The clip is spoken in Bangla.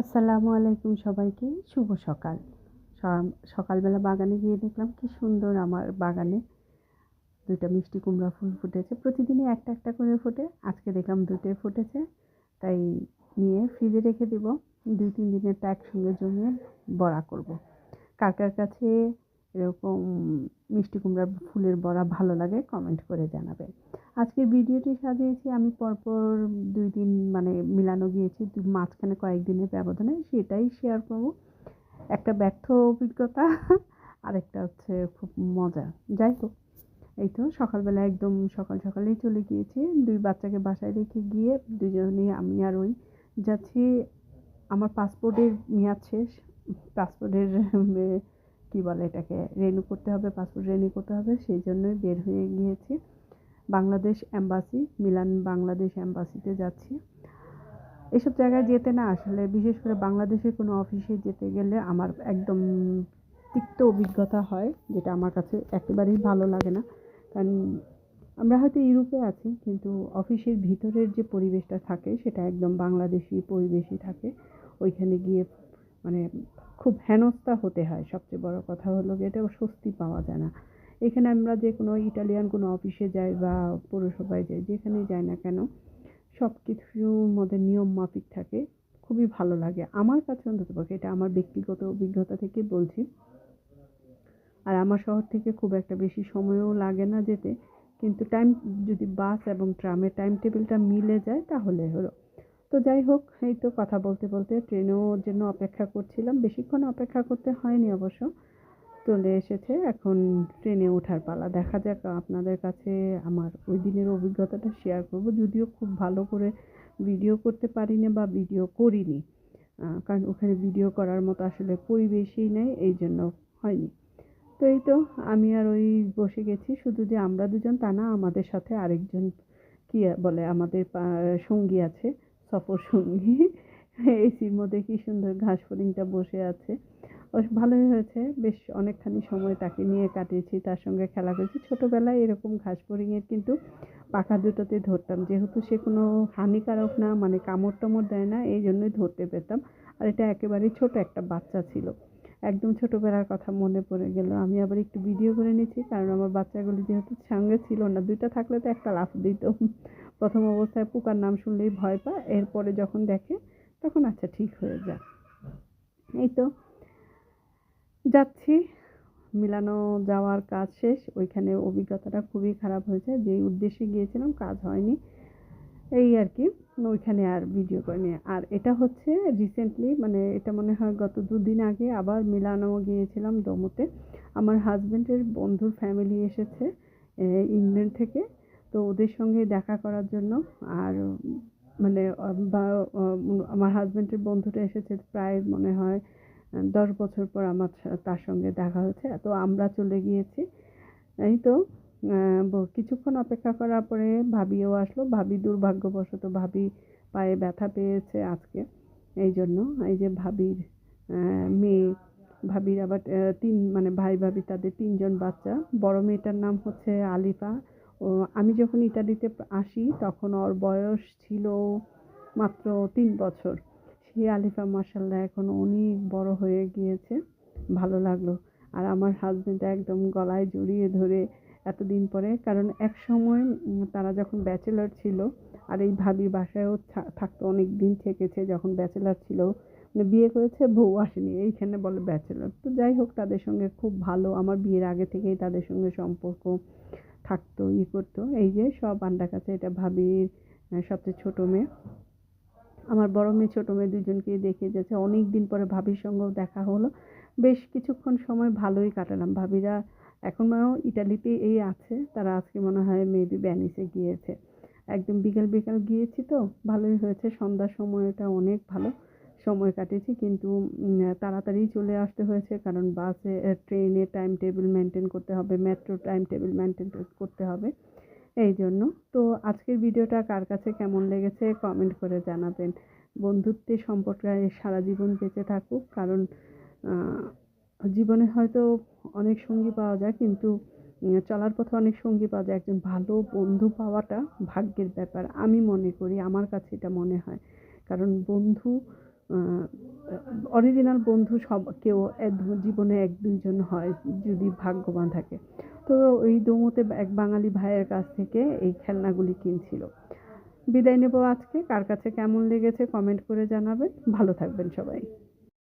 আসসালামু আলাইকুম সবাইকে। শুভ সকাল। সকালবেলা বাগানে গিয়ে দেখলাম কি সুন্দর আমার বাগানে দুইটা মিষ্টি কুমড়া ফুল ফুটেছে। প্রতিদিনই একটা একটা করে ফুটে। আজকে দেখলাম দুটোই ফুটেছে। তাই নিয়ে ফ্রিজে রেখে দেব। দুই, তিন দিনেরটা একসঙ্গে জমিয়ে বড়া করব। কার কার কাছে এরকম মিষ্টি কুমড়া ফুলের বড়া ভালো লাগে কমেন্ট করে জানাবেন আজকের ভিডিওটি সাজিয়েছি, আমি পরপর দুই দিন মানে মিলানো গিয়েছি মাঝখানে কয়েকদিনের ব্যবধানে, সেটাই শেয়ার করব। একটা ব্যর্থ অভিজ্ঞতা, আরেকটা হচ্ছে খুব মজা। যাই হোক, এই তো সকালবেলা একদম সকাল সকালেই চলে গিয়েছি, দুই বাচ্চাকে বাসায় রেখে গিয়ে দুজনেই আমি আর ওই যাচ্ছি। আমার পাসপোর্টের মেয়াদ শেষ পাসপোর্টের কী বলে এটাকে রেনু করতে হবে পাসপোর্ট রেনু করতে হবে, সেই জন্যই বের হয়ে গিয়েছি। বাংলাদেশ অ্যাম্বাসি মিলান বাংলাদেশ অ্যাম্বাসিতে যাচ্ছি। এসব জায়গায় যেতে না আসলে, বিশেষ করে বাংলাদেশের কোনো অফিসে যেতে গেলে আমার একদম তিক্ত অভিজ্ঞতা হয়, যেটা আমার কাছে একেবারেই ভালো লাগে না। কারণ আমরা হয়তো ইউরোপে আছি, কিন্তু অফিসের ভিতরের যে পরিবেশটা থাকে, সেটা একদম বাংলাদেশি পরিবেশই থাকে। ওইখানে গিয়ে মানে খুব হেনস্থা হতে হয়। সবচেয়ে বড় কথা হলো এটা স্বস্তি পাওয়া যায় না। এখানে আমরা যে কোনো ইটালিয়ান কোনো অফিসে যাই বা পৌরসভায় যাই, যেখানেই যাই না কেন সব কিছুর মধ্যে নিয়ম মাফিক থাকে। খুবই ভালো লাগে। আমার কাছে অন্তত পক্ষে এটা আমার ব্যক্তিগত অভিজ্ঞতা থেকে বলছি। আর আমার শহর থেকে খুব একটা বেশি সময়ও লাগে না যেতে। কিন্তু টাইম যদি বাস এবং ট্রামের টাইম টেবিলটা মিলে যায় তাহলে হলো। তো যাই হোক, এই তো কথা বলতে বলতে ট্রেনেও জন্য অপেক্ষা করছিলাম। বেশিক্ষণ অপেক্ষা করতে হয়নি অবশ্য। চলে এসেছে, এখন ট্রেনে ওঠার পালা। দেখা যাক আপনাদের কাছে আমার ওই দিনের অভিজ্ঞতাটা শেয়ার করব। যদিও খুব ভালো করে ভিডিও করতে পারিনি বা ভিডিও করিনি। কারণ ওখানে ভিডিও করার মতো আসলে পরিবেশই নেই, এই জন্য হয়নি। তো এই তো, আমি আর ওই বসে গেছি। শুধু যে আমরা দুজন তা না, আমাদের সাথে আরেকজন কি বলে, আমাদের সঙ্গী আছে। সফর সঙ্গী এসির মধ্যে কি সুন্দর ঘাস ফড়িংটা বসে আছে। ও ভালোই হয়েছে, বেশ অনেকখানি সময় তাকে নিয়ে কাটিয়েছি, তার সঙ্গে খেলা করেছি। ছোটোবেলায় এরকম ঘাস ফড়িংয়ের কিন্তু পাখা দুটোতে ধরতাম, যেহেতু সে কোনো হানিকারক না মানে কামড় টামড় দেয় না, এই জন্যই ধরতে পেতাম। আর এটা একেবারেই ছোট একটা বাচ্চা ছিল। একদম ছোটোবেলার কথা মনে পড়ে গেল। আমি আবার একটু ভিডিও করে নিয়েছি কারণ আমার বাচ্চাগুলি যেহেতু সঙ্গে ছিল না, দুইটা থাকলে তো একটা লাফ দিত। প্রথম অবস্থায় পোকার নাম শুনলেই ভয় পায়, এরপরে যখন দেখে তখন আচ্ছা ঠিক হয়ে যায় এই তো যাচ্ছি। মিলানো যাওয়ার কাজ শেষ, ওইখানে অভিজ্ঞতাটা খুবই খারাপ হয়েছে। যেই উদ্দেশ্যে গিয়েছিলাম, কাজ হয়নি। এই আর কি, ওইখানে আর ভিডিও করিনি আর এটা হচ্ছে রিসেন্টলি মানে এটা মনে হয় গত দুদিন আগে আবার মিলানো গিয়েছিলাম দমতে আমার হাজব্যান্ডের বন্ধুর ফ্যামিলি এসেছে ইংল্যান্ড থেকে। তো ওদের সঙ্গে দেখা করার জন্য আর মানে বা আমার হাজব্যান্ডের বন্ধুটা এসেছে প্রায় মনে হয় দশ বছর পর আমার তার সঙ্গে দেখা হয়েছে। তো আমরা চলে গিয়েছি। এই তো কিছুক্ষণ অপেক্ষা করার পরে ভাবিও আসলো। ভাবি দুর্ভাগ্যবশত ভাবি পায়ে ব্যথা পেয়েছে আজকে। এই জন্য এই যে ভাবির মেয়ে, ভাবির আবার তিন মানে ভাই ভাবি তাদের তিনজন বাচ্চা। বড় মেয়েটার নাম হচ্ছে আলিফা। ও, আমি যখন ইতালিতে আসি তখন ওর বয়স ছিল মাত্র তিন বছর। সে আলিফা মার্শাল্লাহ এখন অনেক বড় হয়ে গিয়েছে। ভালো লাগল। আর আমার হাজব্যান্ড একদম গলায় জড়িয়ে ধরে এতদিন পরে। কারণ এক সময় তারা যখন ব্যাচেলার ছিল, আর এই ভাবি বাসায়ও থাকতো অনেক দিন থেকেছে যখন ব্যাচেলার ছিল মানে বিয়ে করেছে, বউ আসেনি, এইখানে বলে ব্যাচেলার। তো যাই হোক, তাদের সঙ্গে খুব ভালো, আমার বিয়ের আগে থেকেই তাদের সঙ্গে সম্পর্ক থাকতো, ই করতো। এই যে সব আন্ডা কাছে এটা ভাবির সবচেয়ে ছোটো মেয়ে। আমার বড় মেয়ে, ছোটো মেয়ে দুজনকেই দেখে যাচ্ছে অনেক দিন পরে ভাবির সঙ্গেও দেখা হলো। বেশ কিছুক্ষণ সময় ভালোই কাটালাম। ভাবিরা এখন হয় ইটালিতে এই আছে। তারা আজকে মনে হয় মেবি ভ্যানিসে গিয়েছে। একদম বিকেল বিকেল গিয়েছি তো, ভালোই হয়েছে। সন্ধ্যার সময়টা অনেক ভালো। সময় কাটিয়েছি কিন্তু তাড়াতাড়ি চলে আসতে হয়েছে কারণ বাসে ট্রেনে টাইম টেবিল মেনটেন করতে হবে মেট্রো টাইম টেবিল মেনটেন করতে হবে। এই জন্য। তো আজকের ভিডিওটা কার কাছে কেমন লেগেছে কমেন্ট করে জানাবেন। বন্ধুত্বের সম্পর্কটা সারা জীবন বেঁচে থাকুক কারণ জীবনে হয়তো অনেক সঙ্গী পাওয়া যায়, কিন্তু চলার পথে অনেক সঙ্গী পাওয়া যায়। একজন ভালো বন্ধু পাওয়াটা ভাগ্যের ব্যাপার, আমি মনে করি, আমার কাছে এটা মনে হয়। কারণ বন্ধু অরিজিনাল বন্ধু সব, কেউ জীবনে এক দুইজন হয়, যদি ভাগ্যবান থাকে। তো ওই দৌমতে এক বাঙালি ভাইয়ের কাছ থেকে এই খেলনাগুলি কিনছিল। বিদায় নেব আজকে, কার কাছে কেমন লেগেছে কমেন্ট করে জানাবেন। ভালো থাকবেন সবাই।